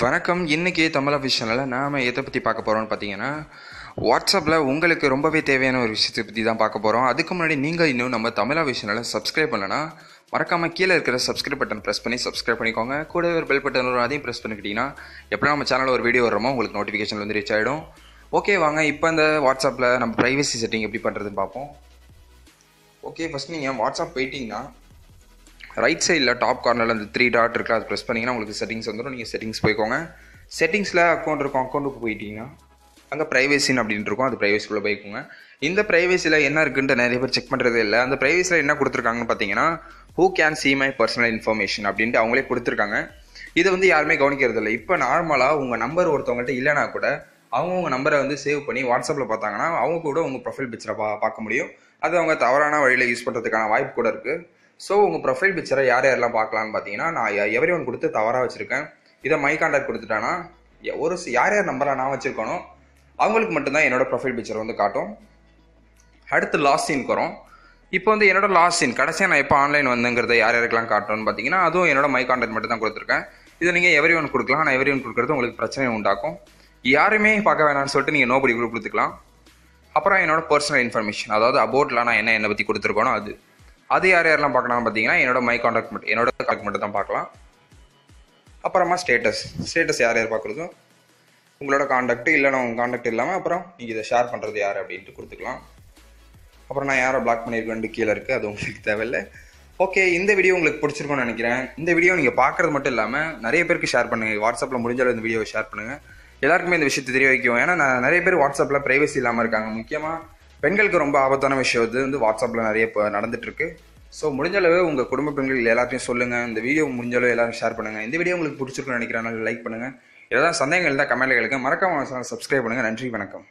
வணக்கம். இன்றைக்கி தமிழ் விஷனில் நாம் எதை பற்றி பார்க்க போகிறோம்னு பார்த்தீங்கன்னா வாட்ஸ்அப்பில் உங்களுக்கு ரொம்பவே தேவையான ஒரு விஷயத்தை பற்றி தான் பார்க்க போகிறோம் அதுக்கு முன்னாடி நீங்கள் இன்னும் நம்ம தமிழா விஷனில் சப்ஸ்கிரைப் பண்ணலன்னா மறக்காமல் கீழே இருக்கிற சப்ஸ்கிரைப் பட்டன் ப்ரெஸ் பண்ணி சப்ஸ்கிரைப் பண்ணிக்கோங்க. கூட ஒரு பெல் பட்டன் வரும் அதையும் ப்ரெஸ் பண்ணிக்கிட்டீங்கன்னா எப்போ நம்ம சேனலில் ஒரு வீடியோ வரோமோ உங்களுக்கு நோட்டிஃபிகேஷன் வந்து ரீச் ஆகிடும் ஓகே வாங்க. இப்போ அந்த வாட்ஸ்அப்பில் நம்ம ப்ரைவசி செட்டிங் எப்படி பண்ணுறதுன்னு பார்ப்போம். ஓகே ஃபஸ்ட் நீங்கள் வாட்ஸ்அப் போயிட்டீங்கன்னா ரைட் சைடில் டாப் கார்னரில் அந்த த்ரீ டாட் இருக்குல்ல அது ப்ரெஸ் பண்ணிங்கன்னா உங்களுக்கு செட்டிங்ஸ் வந்துடும் நீங்கள் செட்டிங்ஸ் போய்க்கோங்க. செட்டிங்ஸில் அக்கௌண்ட் இருக்கும் அக்கௌண்ட்டுக்கு போயிட்டீங்கன்னா அங்கே ப்ரைவேசின்னு அப்படின்னு இருக்கும் அது ப்ரைவேசிக்குள்ளே போய்க்கோங்க. இந்த ப்ரைவேசியில் என்ன இருக்குன்ட்டு நிறைய பேர் செக் பண்ணுறதே இல்லை. அந்த ப்ரைவேசியில் என்ன கொடுத்துருக்காங்கன்னு பார்த்தீங்கன்னா who can see my personal information அப்படின்ட்டு அவங்களே கொடுத்துருக்காங்க. இதை வந்து யாருமே கவனிக்கிறது இல்லை. இப்போ நார்மலாக உங்கள் நம்பர் ஒருத்தவங்கள்ட்ட இல்லைனா கூட அவங்க உங்கள் நம்பரை வந்து சேவ் பண்ணி வாட்ஸ்அப்பில் பார்த்தாங்கன்னா அவங்க கூட உங்கள் ப்ரொஃபைல் பிக்சரை பா பார்க்க முடியும். அது அவங்க தவறான வழியில் யூஸ் பண்ணுறதுக்கான வாய்ப்பு கூட இருக்குது ஸோ உங்கள் ப்ரொஃபைல் பிக்சரை யார் யாரெல்லாம் பார்க்கலான்னு பார்த்தீங்கன்னா நான் எவரி ஒன் கொடுத்து தவறாக வச்சுருக்கேன். இதை மை கான்டாக்ட் கொடுத்துட்டானா? ஒரு யார் யார் நம்பரை நான் வச்சுருக்கனோ அவங்களுக்கு மட்டும்தான் என்னோட ப்ரொஃபைல் பிக்சர் வந்து காட்டும். அடுத்து லாஸ்ட் சீனுக்கு வரும் இப்போ வந்து என்னோட லாஸ்ட் சீன் கடைசியாக நான் எப்போ ஆன்லைன் வந்தேங்கிறத யார் யாருக்கெல்லாம் காட்டணும்னு பார்த்தீங்கன்னா அதுவும் என்னோட மை கான்டாக்ட் மட்டும் தான் கொடுத்துருக்கேன். இதை நீங்கள் எவரி ஒன் கொடுக்கலாம். ஆனால் எவரி ஒன் கொடுக்குறது உங்களுக்கு பிரச்சனை உண்டாக்கும். யாருமே பார்க்க வேணாம்னு சொல்லிட்டு நீங்கள் நோபடி குரூப் கொடுத்துக்கலாம். அப்புறம் என்னோட பர்சனல் இன்ஃபர்மேஷன் அதாவது அபவுட்லாம் நான் என்ன என்னை பற்றி கொடுத்துருக்கோனோ அது. அது யார் யாரெல்லாம் பார்க்கலாம் பார்த்தீங்கன்னா என்னோட மை காண்டாக்ட் மட்டும் என்னோட கான்டாக்ட் மட்டும் தான் பார்க்கலாம். அப்புறமா ஸ்டேட்டஸ் ஸ்டேட்டஸ் யார் யார் பார்க்குறதோ உங்களோட காண்டாக்ட் இல்லைனா உங்கள் காண்டாக்ட் இல்லாமல் அப்புறம் நீங்கள் இதை ஷேர் பண்ணுறது யார் அப்படின்ட்டு கொடுத்துக்கலாம். அப்புறம் நான் யாரை பிளாக் பண்ணியிருக்கேன்ட்டு கீழே இருக்குது அது உங்களுக்கு தேவையில்லை. ஓகே இந்த வீடியோ உங்களுக்கு பிடிச்சிருக்கும்னு நினைக்கிறேன். இந்த வீடியோ நீங்கள் பார்க்குறது மட்டும் இல்லாமல் நிறைய பேருக்கு ஷேர் பண்ணுங்கள் வாட்ஸ்அப்பில் முடிஞ்ச அளவு இந்த வீடியோவை ஷேர் பண்ணுங்கள் எல்லாருக்குமே இந்த விஷயத்தை தெரிய வைக்கும். ஏன்னா நான் நிறைய பேர் வாட்ஸ்அப்பில் ப்ரைவசி இல்லாமல் இருக்காங்க. முக்கியமாக பெண்களுக்கு ரொம்ப ஆபத்தான விஷயம் இது. வந்து வாட்ஸ்அப்பில் நிறைய இப்போ நடந்துட்டுருக்கு. ஸோ முடிஞ்ச அளவு உங்கள் குடும்ப பெண்கள் எல்லாத்தையும் சொல்லுங்கள் இந்த வீடியோ முடிஞ்சளவு எல்லாரும் ஷேர் பண்ணுங்கள் இந்த வீடியோ உங்களுக்கு பிடிச்சிருக்குன்னு நினைக்கிறேன் லைக் பண்ணுங்கள் ஏதாவது சந்தேகங்கள் இருந்தால் கமெண்ட்ல கேளுங்க. மறக்காம சப்ஸ்கிரைப் பண்ணுங்கள் நன்றி வணக்கம்.